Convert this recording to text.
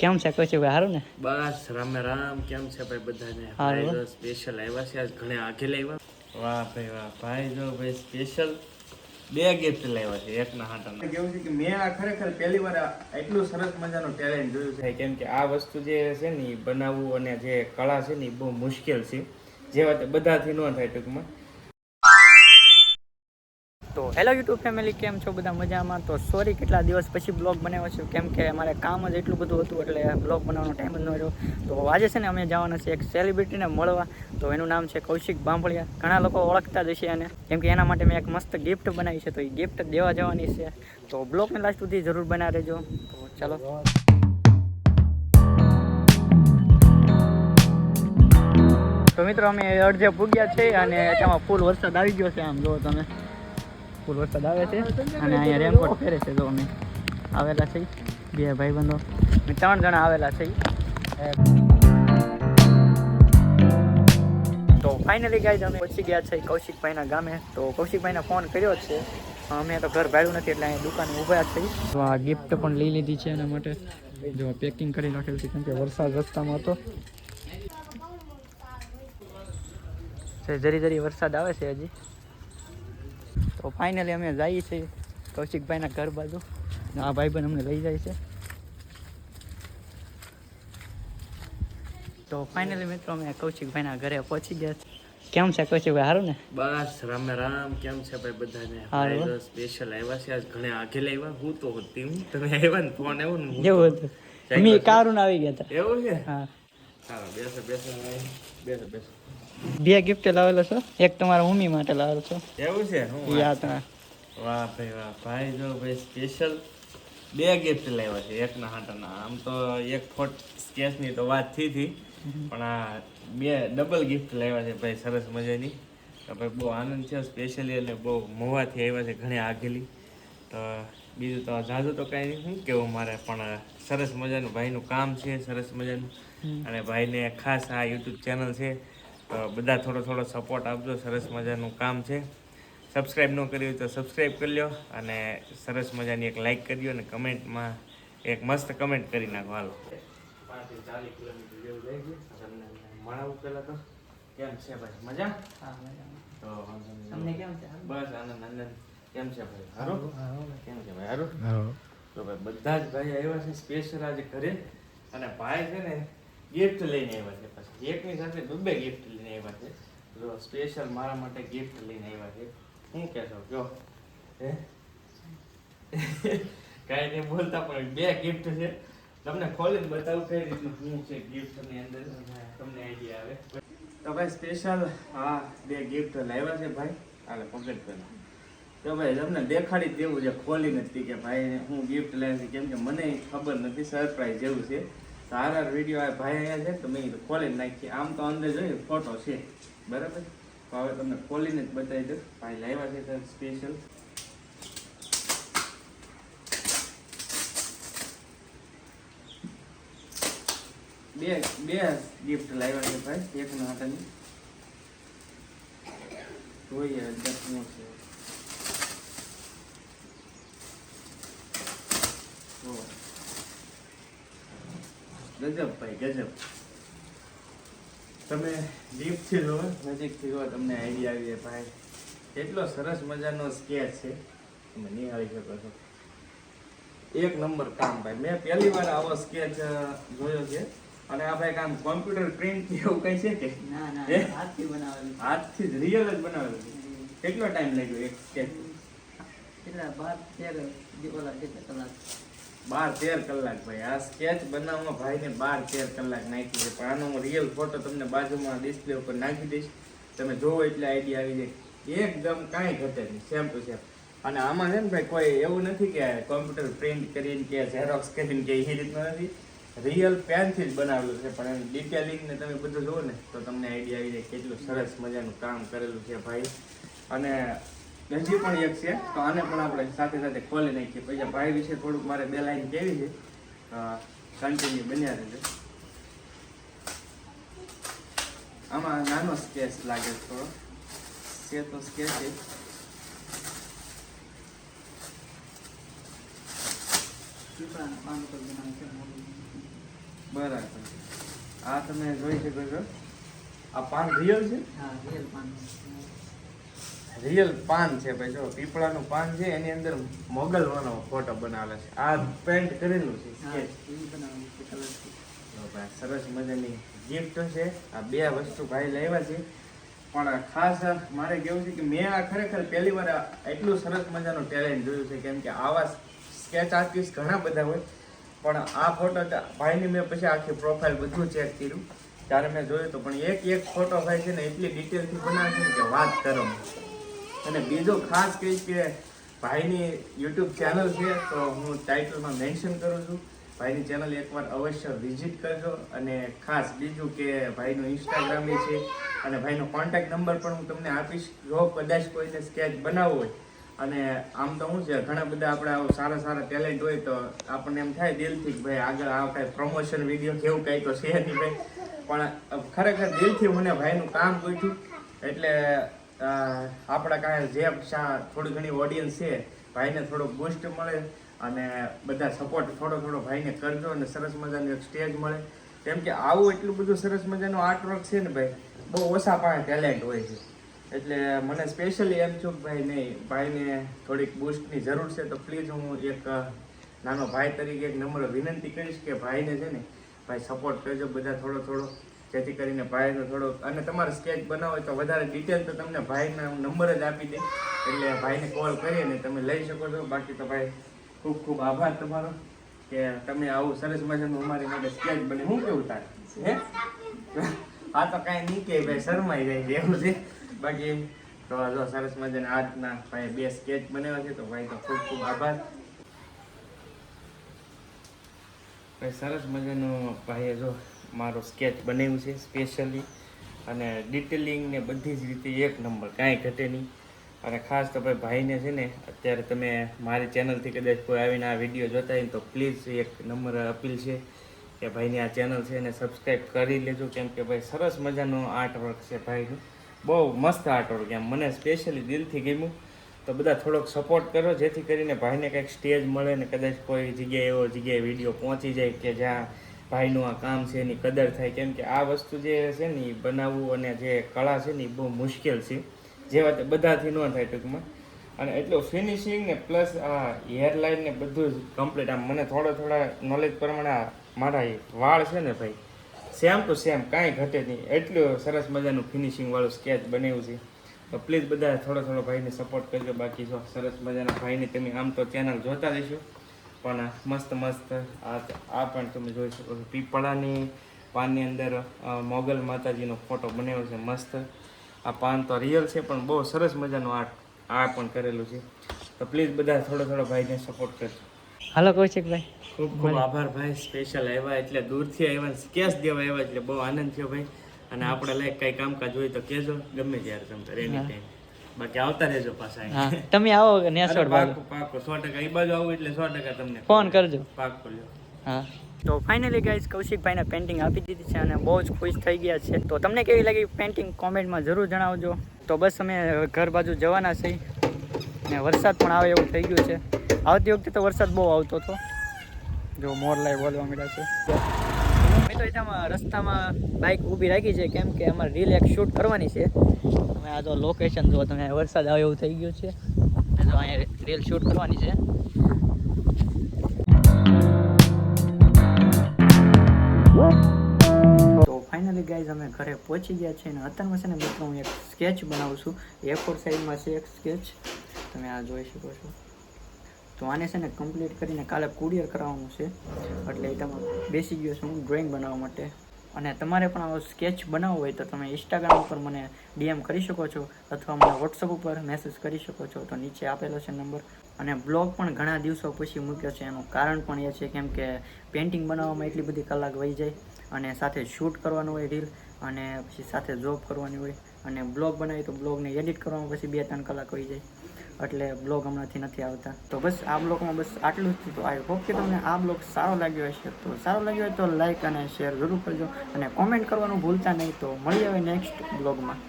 કેમ છે? કૌશિક ભાઈ સારું ને? બસ રામે રામ. કેમ છે ભાઈ બધાને? હારું. સ્પેશિયલ આવ્યા છે. આજ ઘણા આગે લાવ્યા વાહ ભાઈ વાહ. ભાઈ જો ભાઈ સ્પેશિયલ બે ગિફ્ટ લાવ્યા છે એકના હાટાના કેવું છે કે મેં આ ખરેખર પહેલી વાર આ એટલું સરસ મજાનું ટેલેન્ટ જોયું છે. કેમ કે આ વસ્તુ જે છે ને એ બનાવવું અને જે કળા છે ને એ બહુ મુશ્કેલ છે. જેવા વાત બધાથી ન થાય ટૂંકમાં. હેલો યુટ્યુબ ફેમિલી કેમ છો બધા મજામાં? તો સોરી કેટલા દિવસ પછી બ્લોગ બનાવ્યો છે. કેમ કે અમારે કામ જ એટલું બધું હતું, એટલે બ્લોગ બનાવવાનો ટાઈમ જ ન રહ્યો. તો આજે છે ને અમે જવાના છે એક સેલિબ્રિટીને મળવા. તો એનું નામ છે કૌશિક બાંભળિયા. ઘણા લોકો ઓળખતા જ હશે એને. કેમ કે એના માટે મેં એક મસ્ત ગિફ્ટ બનાવી છે, તો એ ગિફ્ટ દેવા જવાની છે. તો બ્લોગને લાસ્ટ સુધી જરૂર બનાવી રહેજો તો ચાલો. તો મિત્રો, અમે અડધે પૂગ્યા છે અને તેમાં ફૂલ વરસાદ આવી ગયો છે, આમ જો તમે. ફૂલ વરસાદ આવે છે. અને અહીંયા રેનકોટ પહેરે છે તો અમે આવેલા છે બે ભાઈબંધો. ત્રણ જણા આવેલા છે તો ફાઇનલી ગાઈઝ અમે પહોંચી ગયા છે કૌશિકભાઈના ગામે. તો કૌશિકભાઈને ફોન કર્યો છે. અમે તો ઘર ભાડ્યું નથી એટલે અહીંયા દુકાને ઊભા જ થઈ તો આ ગિફ્ટ પણ લઈ લીધી છે એના માટે. જો પેકિંગ કરી નાખેલું છે કેમ કે વરસાદ રસ્તામાં હતો. છે જરી જરી વરસાદ આવે છે હજી. તો ફાઇનલી અમે જઈએ છીએ કૌશિકભાઈના ઘર બાજુ. આ ભાઈ પણ અમને લઈ જાય છે. તો ફાઇનલી મિત્રો અમે કૌશિકભાઈના ઘરે પહોંચી ગયા છે. કેમ છે કૌશિકભાઈ? સારું ને? બસ રામે રામ. કેમ છે ભાઈ બધાને. સ્પેશિયલ આવ્યા છે આજ ઘણા આગે લાવ્યા હું તો હતી હું. તમે આવ્યા ને ફોન આવ્યો ને જેવું હતું. અમે કારું આવી ગયા હતા. એવું છે? હા. સારું બેસો બેસો બેસો બેસો. બે ગિફ્ટ લાવેલો છો? એક તમારા મમ્મી માટે લાવેલો છો. એવું છે? તમે વાહ ભાઈ વાહ. ભાઈ જો ભાઈ સ્પેશિયલ બે ગિફ્ટ લાવ્યા છે એકના હાટાના આમ તો એક ફોટ સ્કેચની તો વાત થઈ હતી પણ આ બે ડબલ ગિફ્ટ લાવ્યા છે ભાઈ સરસ મજાની. તો ભાઈ બહુ આનંદ છે સ્પેશિયલી એટલે બહુ મોવાથી આવ્યા છે ઘણી આગેલી. તો બીજું તો જાજુ તો કાંઈ નહીં. શું કેવું મારે? પણ સરસ મજાનું ભાઈનું કામ છે સરસ મજાનું. અને ભાઈને ખાસ આ યુટ્યુબ ચેનલ છે તો બધા થોડો થોડો સપોર્ટ આપજો સરસ મજાનું કામ છે. સબસ્ક્રાઈબ ન કર્યું હોય તો સબસ્ક્રાઈબ કરી લો અને સરસ મજાની એક લાઇક કરી દો અને કમેન્ટમાં એક મસ્ત કમેન્ટ કરી નાખો. હાલો. પાંચથી ચાલીસ કિલોમીટર જેવું જાય છે તમને મળાવું પહેલાં તો. કેમ છે ભાઈ? મજા? હા મજા તો તમને કેમ છે? બસ આનંદ આનંદ. કેમ છે ભાઈ? હારું? કેમ છે ભાઈ? હારું? તો ભાઈ બધા જ ભાઈ આવ્યા છે સ્પેશિયલ આજે ઘરે. અને ભાઈ છે ને ગિફ્ટ લઈને આવ્યા છે પછી. એકની સાથે બે ગિફ્ટ લઈને આવ્યા છે. જો સ્પેશિયલ મારા માટે ગિફ્ટ લઈને આવ્યા છે. શું કહેશો કયો હે? કાંઈ નહીં બોલતા, પણ બે ગિફ્ટ છે. તમને ખોલીને બતાવું કઈ રીતનું શું છે ગિફ્ટની અંદર તમને આઈડિયા આવે. તો ભાઈ સ્પેશિયલ હા બે ગિફ્ટ લાવ્યા છે ભાઈ. હાલે પકડ પહેલાં તો ભાઈ, તમને દેખાડી દેવું છે ખોલી નથી કે ભાઈ, હું ગિફ્ટ લાવ્યા છે. કેમ કે મને ખબર નથી સરપ્રાઈઝ જેવું છે. સારા વીડિયો આ ભાઈ અહીંયા છે, તો મેં કીધું ખોલીને નાખી આમ તો અંદર જોઈએ ફોટો છે. બરાબર? તો હવે તમને ખોલીને જ બતાવી દઉં. ભાઈ લાવ્યા છે સર સ્પેશિયલ બે બે ગિફ્ટ લાવ્યા છે ભાઈ, એકના હાથની જોઈએ, અંદર શું છે. જો. ગજબ ભાઈ ગજબ. તમે દીપથી જો નજીકથી જો તમને આઈડિયા આવી ભાઈ. કેટલો સરસ મજાનો સ્કેચ છે. તમે નિહાળી શકો છો. એક નંબર કામ ભાઈ. મેં પહેલી વાર આવો સ્કેચ જોયો છે. અને આ ભાઈ કામ કોમ્પ્યુટર પ્રિન્ટ એવું કઈ છે કે? ના ના? હાથથી બનાવેલું હાથથી જ રિયલ જ બનાવેલું કેટલો ટાઈમ લાગ્યો એક સ્કેચ કેટલા બાર તેર ઓલા કેટલા કલાક? બાર તેર કલાક ભાઈ. આ સ્કેચ બનાવવામાં ભાઈને બાર તેર કલાક નાખી છે. પણ આનો હું રિયલ ફોટો તમને બાજુમાં ડિસ્પ્લે ઉપર નાખી દઈશ. તમે જોવો એટલે આઈડિયા આવી જાય. એકદમ કાંઈ ઘટે નહીં. સેમ ટુ સેમ અને આમાં છે ને ભાઈ, કોઈ એવું નથી કે કોમ્પ્યુટર પ્રિન્ટ કરીને કે ઝેરોક્સ કરીને કે એ રીતનું નથી. રિયલ પેનથી જ બનાવેલું છે. પણ એનું ડિટેલિંગ ને તમે બધું જુઓ ને, તો તમને આઈડિયા આવી જાય કેટલું સરસ મજાનું કામ કરેલું છે ભાઈ. અને હજી પણ એક છે. તો આને પણ આપણે સાથે સાથે ખોલી નાખીએ. પછી ભાઈ વિશે થોડુંક મારે બે લાઈન કેવી છે. કન્ટિન્યુ બન્યા રહેશે આમાં નાનો સ્કેચ લાગે થોડો. છે તો સ્કેચ. બરાબર. આ તમે જોઈ શકો છો. આ પાન રિયલ છે? હા રિયલ પાન. રિયલ પાન છે ભાઈ જો પીપળાનું પાન છે એની અંદર મોગલવાનો ફોટો બનાવેલો છે. આ પેન્ટ કરેલું છે ભાઈ સરસ મજાની ગિફ્ટ છે. આ બે વસ્તુ ભાઈ લાવ્યા છે. પણ ખાસ મારે કેવું છે કે મેં આ ખરેખર પહેલી વાર આ એટલું સરસ મજાનું ટેલેન્ટ જોયું છે કેમ કે આવા સ્કેચ આર્ટિસ્ટ ઘણા બધા હોય. પણ આ ફોટો ભાઈની મેં પછી આખી પ્રોફાઇલ બધું ચેક કર્યું. ત્યારે મેં જોયું તો પણ એક એક ફોટો ભાઈ છે ને એટલી ડિટેલથી બનાવે છે કે વાત કરો. અને બીજું ખાસ કહીશ કે ભાઈની યુટ્યુબ ચેનલ છે, તો હું ટાઇટલમાં મેન્શન કરું છું. ભાઈની ચેનલ એકવાર અવશ્ય વિઝિટ કરજો અને ખાસ બીજું કે ભાઈનું ઇન્સ્ટાગ્રામ છે અને ભાઈનો કોન્ટેક્ટ નંબર પણ હું તમને આપીશ. જો કદાચ કોઈને સ્કેચ બનાવવો હોય. અને આમ તો શું છે, ઘણા બધા આપણે સારા સારા ટેલેન્ટ હોય તો આપણને એમ થાય દિલથી કે ભાઈ આગળ આ કાંઈ પ્રમોશન વીડિયો કેવું કાંઈ તો છે નહીં ભાઈ. પણ ખરેખર દિલથી મને ભાઈનું કામ ગોઠ્યું એટલે આપણા કાંઈ જે થોડી ઘણી ઓડિયન્સ છે, ભાઈને થોડો બુસ્ટ મળે અને બધા સપોર્ટ થોડો થોડો ભાઈને કરજો અને સરસ મજાનું એક સ્ટેજ મળે. કેમ કે આવું એટલું બધું સરસ મજાનું આર્ટવર્ક છે ને ભાઈ, બહુ ઓછા પાસે ટેલેન્ટ હોય છે. એટલે મને સ્પેશિયલી એમ છું કે ભાઈ નહીં, ભાઈને થોડીક બુસ્ટની જરૂર છે તો પ્લીઝ હું એક નાનો ભાઈ તરીકે એક નમ્ર વિનંતી કરીશ કે ભાઈને છે ને, ભાઈ સપોર્ટ કરજો બધા થોડો થોડો. જેથી કરીને ભાઈનો થોડો અને તમારે સ્કેચ બનાવો તો વધારે ડિટેલ તો તમને ભાઈના નંબર જ આપી દે. એટલે ભાઈને કોલ કરીને તમે લઈ શકો છો. બાકી તો ભાઈ, ખૂબ ખૂબ આભાર તમારો કે તમે આવું સરસ મજાનું અમારી માટે સ્કેચ બને હું કેવું તારે? હે? આ તો કાંઈ નહીં કે ભાઈ, શરમાઈ જાય એવું છે. બાકી તો જો સરસ મજાના આજના ભાઈ બે સ્કેચ બનાવ્યા છે, તો ભાઈ તો ખૂબ ખૂબ આભાર. ભાઈ, સરસ મજાનું ભાઈએ જો મારો સ્કેચ બનાવ્યું છે સ્પેશિયલી અને ડિટેલિંગ ને બધી જ રીતે એક નંબર, કાંઈ ઘટે નહીં. અને ખાસ તો ભાઈ ભાઈને છે ને, અત્યારે તમે મારી ચેનલથી કદાચ કોઈ આવીને આ વીડિયો જોતા હોય તો પ્લીઝ એક નંબર અપીલ છે કે ભાઈની આ ચેનલ છે એને સબસ્ક્રાઈબ કરી લેજો. કેમ કે ભાઈ સરસ મજાનું આર્ટવર્ક છે ભાઈનું. બહુ મસ્ત આર્ટવર્ક એમ. મને સ્પેશિયલી દિલથી ગમ્યું. તો બધા થોડોક સપોર્ટ કરો, જેથી કરીને ભાઈને કંઈક સ્ટેજ મળે ને કદાચ કોઈ જગ્યાએ એવો જગ્યાએ વીડિયો પહોંચી જાય કે જ્યાં ભાઈનું આ કામ છે એની કદર થાય. કેમ કે આ વસ્તુ જે છે ને એ બનાવવું અને જે કળા છે ને એ બહુ મુશ્કેલ છે. જેવા તે બધાથી ન થાય ટૂંકમાં. અને એટલું ફિનિશિંગ ને પ્લસ આ હેરલાઇન ને બધું જ કમ્પ્લીટ આમ મને થોડા થોડા નોલેજ પ્રમાણે મારા વાળ છે ને ભાઈ સેમ ટુ સેમ કાંઈ ઘટે નહીં. એટલું સરસ મજાનું ફિનિશિંગ વાળું સ્કેચ બનાવ્યું છે. તો પ્લીઝ બધા થોડો થોડો ભાઈને સપોર્ટ કરજો બાકી જો સરસ મજાના ભાઈને તમે આમ તો ચેનલ જોતા રહેશો. પણ મસ્ત મસ્ત આ આ પણ તમે જોઈ શકો છો. પીપળાની પાનની અંદર મોગલ માતાજીનો ફોટો બનાવ્યો છે મસ્ત. આ પાન તો રિયલ છે પણ બહુ સરસ મજાનું આર્ટ આ પણ કરેલું છે. તો પ્લીઝ બધા થોડો થોડો ભાઈને સપોર્ટ કરજો. હાલો કૌશિકભાઈ ખૂબ ખૂબ આભાર ભાઈ. સ્પેશિયલ આવ્યા એટલે દૂરથી આવ્યા કેશ દેવા આવ્યા એટલે બહુ આનંદ થયો ભાઈ. અને આપણે લાયક કંઈ કામકાજ હોય તો કહેજો. ગમે ત્યારે તમ તારે એની ટાઈમ બાકી આવતા રહેજો પાછા હા તમે આવો નેસોડ પાકો પાકો સો ટકા. એ બાજુ આવું એટલે સો ટકા તમને ફોન કરજો. પાકો લ્યો હા. તો ફાઇનલી ગાઈઝ કૌશિકભાઈને પેન્ટિંગ આપી દીધી છે અને બહુ જ ખુશ થઈ ગયા છે. તો તમને કેવી લાગી પેન્ટિંગ કોમેન્ટમાં જરૂર જણાવજો. તો બસ અમે ઘર બાજુ જવાના છીએ. ને વરસાદ પણ આવે એવું થઈ ગયું છે. આવતી વખતે તો વરસાદ બહુ આવતો હતો. જો મોર લાઈ બોલવા મળ્યા છે. મેં તો ત્યાં રસ્તામાં બાઇક ઊભી રાખી છે કેમ કે અમારે રીલ એક શૂટ કરવાની છે. તમે આ જો લોકેશન જો તમે વરસાદ આવે એવું થઈ ગયું છે. તો અહીંયા રીલ શૂટ કરવાની છે. તો ફાઇનલી ગાઈઝ અમે ઘરે પહોંચી ગયા છીએ અને અત્યારમાં છે ને મિત્રો હું એક સ્કેચ બનાવું છું. એ ફોર સાઈઝમાં છે એક સ્કેચ તમે આ જોઈ શકો છો. તો આને છે ને કમ્પ્લીટ કરીને કાલે કુરિયર કરાવવાનું છે. એટલે એ તમે બેસી ગયો છું હું ડ્રોઈંગ બનાવવા માટે. અને તમારે પણ આવો સ્કેચ બનાવવો હોય તો તમે ઇન્સ્ટાગ્રામ ઉપર મને ડીએમ કરી શકો છો અથવા મને વોટ્સઅપ ઉપર મેસેજ કરી શકો છો. તો નીચે આપેલો છે નંબર. અને બ્લોગ પણ ઘણા દિવસો પછી મૂક્યો છે. એનું કારણ પણ એ છે કેમ કે પેઇન્ટિંગ બનાવવામાં એટલી બધી કલાક વહી જાય અને સાથે શૂટ કરવાનું હોય રીલ અને પછી સાથે જોબ કરવાની હોય અને બ્લોગ બનાવી તો બ્લોગને એડિટ કરવામાં પછી બે ત્રણ કલાક વહી જાય. એટલે બ્લોગ હમણાંથી નથી આવતા. તો બસ આ બ્લોગમાં બસ આટલું જ તો આઈ હોપ કે તમને આ બ્લોગ સારો લાગ્યો હશે. તો સારો લાગ્યો હોય તો લાઈક અને શેર જરૂર કરજો. અને કોમેન્ટ કરવાનું ભૂલતા નહીં. તો મળી આવે નેક્સ્ટ બ્લોગમાં